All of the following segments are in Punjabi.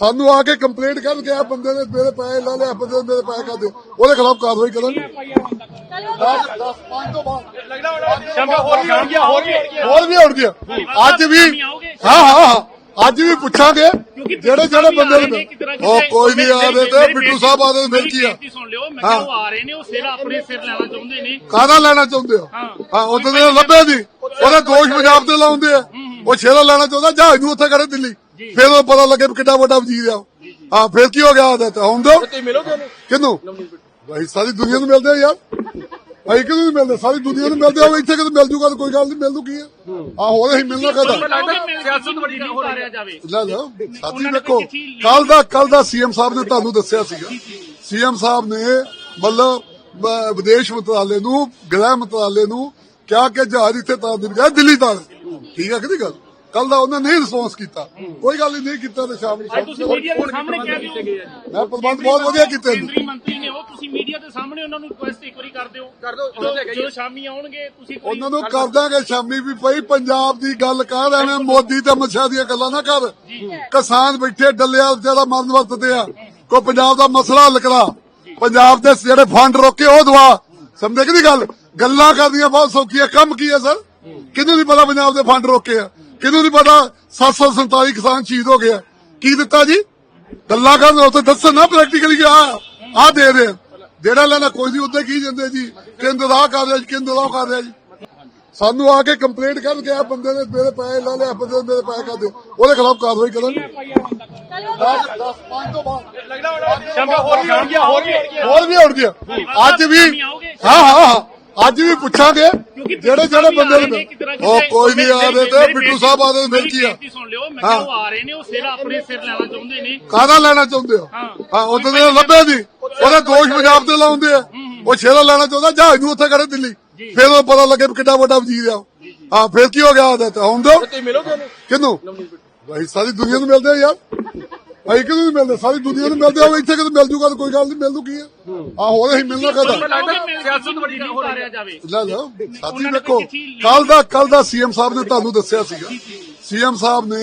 ਸਾਨੂੰ ਆ ਕੇ ਕੰਪਲੇਂਟ ਕਰਨ ਕਿ ਆ ਬੰਦੇ ਨੇ ਮੇਰੇ ਪੈਸੇ ਲਾ ਲਿਆ ਬੰਦੇ ਨੇ ਮੇਰੇ ਪੈਸੇ ਖਾਦੇ ਉਹਦੇ ਖਿਲਾਫ ਕਾਰਵਾਈ ਕਰਾਂਗੇ 10 10 5 ਤੋਂ ਬਾਅਦ ਸ਼ੰਭਾ ਹੋਰ ਵੀ ਹੋਣਗੀਆਂ ਹੋਰ ਵੀ ਹੋਣਗੀਆਂ ਹੋਰ ਵੀ ਹੋਣਗੀਆਂ ਅੱਜ ਵੀ ਹਾਂ ਹਾਂ ਹਾਂ। ਅੱਜ ਵੀ ਪੁੱਛਾਂਗੇ ਜਿਹੜੇ ਜਿਹੜੇ ਬੰਦੇ ਨੇ ਉਹ ਕੋਈ ਨਹੀਂ ਆ ਰਹੇ ਤੇ ਬਿੱਟੂ ਸਾਹਿਬ ਆ ਰਹੇ ਫਿਰ ਕੀ ਆ। ਸੁਣ ਲਿਓ ਮੈਂ ਕਿਹਾ ਉਹ ਆ ਰਹੇ ਨੇ ਉਹ ਸਿਰ ਆਪਣੇ ਸਿਰ ਲੈਣਾ ਚਾਹੁੰਦੇ ਨੇ। ਕਾਹਦਾ ਲੈਣਾ ਚਾਹੁੰਦੇ ਹੋ? ਹਾਂ। ਹਾਂ ਉਦੋਂ ਦੇ ਲੱਭੇ ਦੀ ਉਹਦੇ ਦੋਸ਼ ਪੰਜਾਬ ਤੇ ਲਾਉਂਦੇ ਆ। ਉਹ ਸ਼ੇਰਾ ਲੈਣਾ ਚਾਹੁੰਦਾ ਜਹਾਜ਼ ਨੂੰ ਉੱਥੇ ਕਰੇ ਦਿੱਲੀ। ਫਿਰ ਉਹ ਪਤਾ ਲੱਗੇ ਵੀ ਕਿੱਡਾ ਵੱਡਾ ਵਜ਼ੀਰ ਆ। ਹਾਂ ਫਿਰ ਕੀ ਹੋ ਗਿਆ ਉਹਦੇ ਤੇ? ਆਉਣ ਦਿਓ। ਤੁਸੀਂ ਮਿਲੋਗੇ ਉਹਨੂੰ? ਕਿਹਨੂੰ? ਭਾਈ ਸਾਰੀ ਦੁਨੀਆ ਨੂੰ ਮਿਲਦੇ ਆ ਯਾਰ। ਭਾਈ ਕਿਹਨੂੰ ਨਹੀਂ ਮਿਲਦੇ? ਸਾਰੀ ਦੁਨੀਆ ਨੂੰ ਮਿਲਦੇ ਆ। ਉਹ ਇੱਥੇ ਕਿਤੇ ਮਿਲ ਜੂਗਾ ਤਾਂ ਕੋਈ ਗੱਲ ਨਹੀਂ ਮਿਲ ਜੂ ਕੀ ਆ? ਆ ਹੋਰ ਅਸੀਂ ਮਿਲਣਾ ਕਹਦਾ ਸਿਆਸਤ ਵੱਡੀ ਨਹੀਂ ਉਤਾਰਿਆ ਜਾਵੇ। ਲੈ ਲਓ ਸਾਥੀ ਵੇਖੋ ਕੱਲ ਦਾ ਕੱਲ ਦਾ ਸੀਐਮ ਸਾਹਿਬ ਨੇ ਤੁਹਾਨੂੰ ਦੱਸਿਆ ਸੀਗਾ। ਸੀਐਮ ਸਾਹਿਬ ਨੇ ਮਤਲਬ ਵਿਦੇਸ਼ ਮੰਤਰਾਲੇ ਨੂੰ ਗ੍ਰਹਿ ਮੰਤਰਾਲੇ ਨੂੰ ਕਿਹਾ ਕਿ ਜਹਾਜ਼ ਇੱਥੇ ਤਾਰ ਦੇ ਬਜਾਏ ਦਿੱਲੀ ਤਾਰ। ਠੀਕ ਹੈ ਕਿ ਗੱਲ? ਕੱਲ ਦਾ ਉਹਨਾਂ ਨਹੀਂ ਰਿਸਪੌਂਸ ਕੀਤਾ। ਕੋਈ ਗੱਲ ਹੀ ਨਹੀਂ ਕੀਤਾ ਤੇ ਸ਼ਾਮ ਨੂੰ ਅੱਜ ਤੁਸੀਂ ਮੀਡੀਆ ਦੇ ਸਾਹਮਣੇ ਕਹਿ ਦਿਓ ਮੈਂ ਪ੍ਰਬੰਧ ਬਹੁਤ ਵਧੀਆ ਕੀਤੇ ਨੇ। ਕੇਂਦਰੀ ਮੰਤਰੀ ਨੇ ਉਹ ਤੁਸੀਂ ਮੀਡੀਆ ਦੇ ਸਾਹਮਣੇ ਉਹਨਾਂ ਨੂੰ ਰਿਕੁਐਸਟ ਇੱਕ ਵਾਰੀ ਕਰ ਦਿਓ। ਕਰ ਦਿਓ, ਜਦੋਂ- ਸ਼ਾਮੀ ਆਉਣਗੇ ਤੁਸੀਂ ਕੋਈ- ਉਹਨਾਂ ਨੂੰ ਕਰ ਦਾਂਗੇ ਸ਼ਾਮੀ ਵੀ। ਪਈ ਪੰਜਾਬ ਦੀ ਗੱਲ ਕਰ ਐਵੇਂ ਮੋਦੀ ਤੇ ਮੱਛਾ ਦੀਆਂ ਗੱਲਾਂ ਨਾ ਕਰ। ਕਿਸਾਨ ਬੈਠੇ ਡੱਲਿਆ ਜਿਹੜਾ ਮਰਨ ਵਰਤਦੇ ਆ। ਕੋ ਪੰਜਾਬ ਦਾ ਮਸਲਾ ਹੱਲ ਕਰਾ। ਪੰਜਾਬ ਦੇ ਜਿਹੜੇ ਫੰਡ ਰੋਕੇ ਉਹ ਦਵਾ। ਸਮਝੇ ਕਿ ਨਹੀਂ ਗੱਲ? ਗੱਲਾਂ ਕਰਦੀਆਂ ਬਹੁਤ ਸੌਖੀਆਂ। ਕੰਮ ਕੀ ਹੈ ਸਰ? ਕਿਹਨੂੰ ਨਹੀਂ ਪਤਾ ਪੰਜਾਬ ਦੇ ਫੰਡ ਰੋਕੇ ਆ? ਕਿਹਨੂੰ ਨਹੀਂ ਪਤਾ? 747 ਕਿਸਾਨ ਸ਼ਹੀਦ ਹੋ ਗਏ ਕੀ ਦਿੱਤਾ ਜੀ? ਗੱਲਾਂ ਕਰਨ ਉੱਤੇ ਦੱਸਣ ਨਾ ਪ੍ਰੈਕਟੀਕਲੀ ਆ ਆ ਦੇ ਰਹੇ। ਜਿਹੜਾ ਲੈਣਾ ਕੋਈ ਨਹੀਂ ਉੱਤੇ ਕੀ ਜਾਂਦੇ ਜੀ? ਕੇਂਦਰ ਆ ਕਰ ਰਿਹਾ ਜੀ ਕੇਂਦਰ ਆ ਕਰ ਰਿਹਾ ਜੀ। ਸਾਨੂੰ ਆ ਕੇ ਕੰਪਲੇਂਟ ਕਰਨ ਕਿ ਆ ਬੰਦੇ ਨੇ ਮੇਰੇ ਪੈਸੇ ਲਾ ਲਿਆ ਬੰਦੇ ਮੇਰੇ ਪੈਸੇ ਖਾਦੇ ਉਹਦੇ ਖਿਲਾਫ ਕਾਰਵਾਈ ਕਰਾਂਗੇ। 10 10 5 ਤੋਂ ਬਾਅਦ। ਸ਼ੰਭਾ ਹੋਰ ਵੀ ਹੋਰ ਵੀ ਹੋਰ ਵੀ ਅੱਜ ਵੀ ਹਾਂ ਹਾਂ ਅੱਜ ਵੀ ਪੁੱਛਾਂਗੇ ਜਿਹੜੇ ਜਿਹੜੇ ਬੰਦੇ ਨੇ ਉਹ ਕੋਈ ਨਹੀਂ ਆ ਰਹੇ ਤੇ ਬਿੱਟੂ ਸਾਹਿਬ ਆ ਰਹੇ ਤੇ ਫਿਰ ਕੀ ਆ? ਸੁਣ ਲਿਓ ਮੈਂ ਕਿਹਾ ਉਹ ਆ ਰਹੇ ਨੇ ਉਹ ਸਿਰ ਆਪਣੇ ਸਿਰ ਲੈਣਾ ਚਾਹੁੰਦੇ ਨੇ। ਕਾਹਦਾ ਲੈਣਾ ਚਾਹੁੰਦੇ ਹੋ? ਹਾਂ। ਉਦੋਂ ਦੇ ਲੱਭੇ ਦੀ ਉਹਦੇ ਦੋਸ਼ ਪੰਜਾਬ ਤੇ ਲਾਉਂਦੇ ਆ। ਉਹ ਸ਼ੇਰਾ ਲੈਣਾ ਚਾਹੁੰਦਾ ਜਹਾਜ਼ ਨੂੰ ਉੱਥੇ ਕਰੇ ਦਿੱਲੀ। ਫਿਰ ਉਹ ਪਤਾ ਲੱਗੇ ਕਿੱਡਾ ਵੱਡਾ ਵਜ਼ੀਰ ਆ। ਹਾਂ ਫਿਰ ਕੀ ਹੋ ਗਿਆ ਉਹਦੇ ਤੇ? ਆਉਣ ਦਿਓ। ਤੁਸੀਂ ਮਿਲੋਗੇ ਕਿਹਨੂੰ? ਭਾਈ ਸਾਰੀ ਦੁਨੀਆ ਨੂੰ ਮਿਲਦੇ ਆ ਯਾਰ। ਭਾਈ ਕਿਹਨੂੰ ਨਹੀਂ ਮਿਲਦੇ? ਸਾਰੀ ਦੁਨੀਆ ਨੂੰ ਮਿਲਦੇ ਆ ਉਹ ਇੱਥੇ ਕਿਤੇ ਮਿਲ ਜੂਗਾ ਤਾਂ ਕੋਈ ਗੱਲ ਨਹੀਂ ਮਿਲ ਜੂ ਕੀ ਆ? ਆ ਹੋਰ ਅਸੀਂ ਮਿਲਣਾ ਕਹਦਾ ਸਿਆਸਤ ਵੱਡੀ ਨਹੀਂ ਉਤਾਰਿਆ ਜਾਵੇ ਲੈ ਲਓ ਸਾਥੀ ਕੱਲ ਦਾ ਕੱਲ ਦਾ ਸੀਐਮ ਸਾਹਿਬ ਨੇ ਤੁਹਾਨੂੰ ਦੱਸਿਆ ਸੀਗਾ। ਸੀਐਮ ਸਾਹਿਬ ਨੇ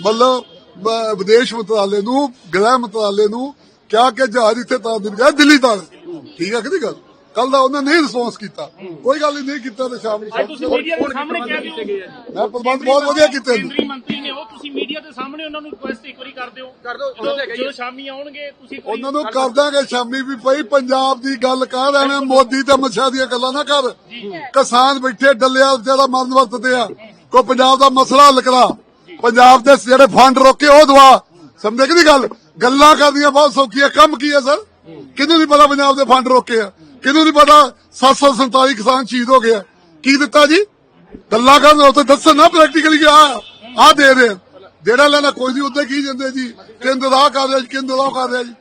ਮਤਲਬ ਵਿਦੇਸ਼ ਮੰਤਰਾਲੇ ਨੂੰ ਗ੍ਰਹਿ ਮੰਤਰਾਲੇ ਨੂੰ ਕਿਹਾ ਕਿ ਜਹਾਜ਼ ਇੱਥੇ ਤਾਰ ਦੇ ਬਜਾਏ ਦਿੱਲੀ ਤਾਰ ਠੀਕ ਹੈ ਕਿ ਨਹੀਂ ਗੱਲ? ਕੱਲ ਦਾ ਉਹਨਾਂ ਨਹੀਂ ਰਿਸਪੌਂਸ ਕੀਤਾ। ਕੋਈ ਗੱਲ ਹੀ ਨਹੀਂ ਕੀਤਾ ਤੇ ਸ਼ਾਮ ਨੂੰ ਮੈਂ ਪ੍ਰਬੰਧ ਬਹੁਤ ਵਧੀਆ ਕੀਤੇ ਨੇ। ਸਾਹਮਣੇ ਉਹਨਾਂ ਨੂੰ ਰਿਕੁਐਸਟ ਇੱਕ ਵਾਰੀ ਕਰ ਦਿਓ। ਕਰ ਦਿਓ, ਜਦੋਂ- ਸ਼ਾਮੀ ਆਉਣਗੇ ਤੁਸੀਂ ਕੋਈ- ਉਹਨਾਂ ਨੂੰ ਕਰ ਦਾਂਗੇ ਸ਼ਾਮੀ ਵੀ ਪਈ ਪੰਜਾਬ ਦੀ ਗੱਲ ਕਰ ਐਵੇਂ ਮੋਦੀ ਤੇ ਮੱਛਾ ਦੀਆਂ ਗੱਲਾਂ ਨਾ ਕਰ। ਕਿਸਾਨ ਬੈਠੇ ਡੱਲਿਆ ਜਿਹੜਾ ਮਰਨ ਵਰਤਦੇ ਆ ਕੋ ਪੰਜਾਬ ਦਾ ਮਸਲਾ ਹੱਲ ਕਰਾ। ਪੰਜਾਬ ਦੇ ਜਿਹੜੇ ਫੰਡ ਰੋਕੇ ਉਹ ਦਵਾ। ਸਮਝੇ ਕਿ ਨਹੀਂ ਗੱਲ? ਗੱਲਾਂ ਕਰਦੀਆਂ ਬਹੁਤ ਸੌਖੀਆਂ ਕੰਮ ਕੀ ਹੈ ਸਰ? ਕਿਹਨੂੰ ਨਹੀਂ ਪਤਾ ਪੰਜਾਬ ਦੇ ਫੰਡ ਰੋਕੇ ਆ? ਕਿਹਨੂੰ ਨਹੀਂ ਪਤਾ 747 ਕਿਸਾਨ ਸ਼ਹੀਦ ਹੋ ਗਏ ਆ? ਕੀ ਦਿੱਤਾ ਜੀ? ਗੱਲਾਂ ਕਰਨ ਉੱਤੇ ਦੱਸਣ ਨਾ ਪ੍ਰੈਕਟੀਕਲੀ ਆ ਆ ਦੇ ਰਹੇ ਆ। ਜਿਹੜਾ ਲੈਣਾ ਕੋਈ ਨਹੀਂ ਉੱਤੇ ਕੀ ਜਾਂਦੇ ਜੀ? ਕੇਂਦਰ ਆ ਕਰ ਰਿਹਾ ਜੀ ਕੇਂਦਰ ਆ ਕਰ ਰਿਹਾ ਜੀ?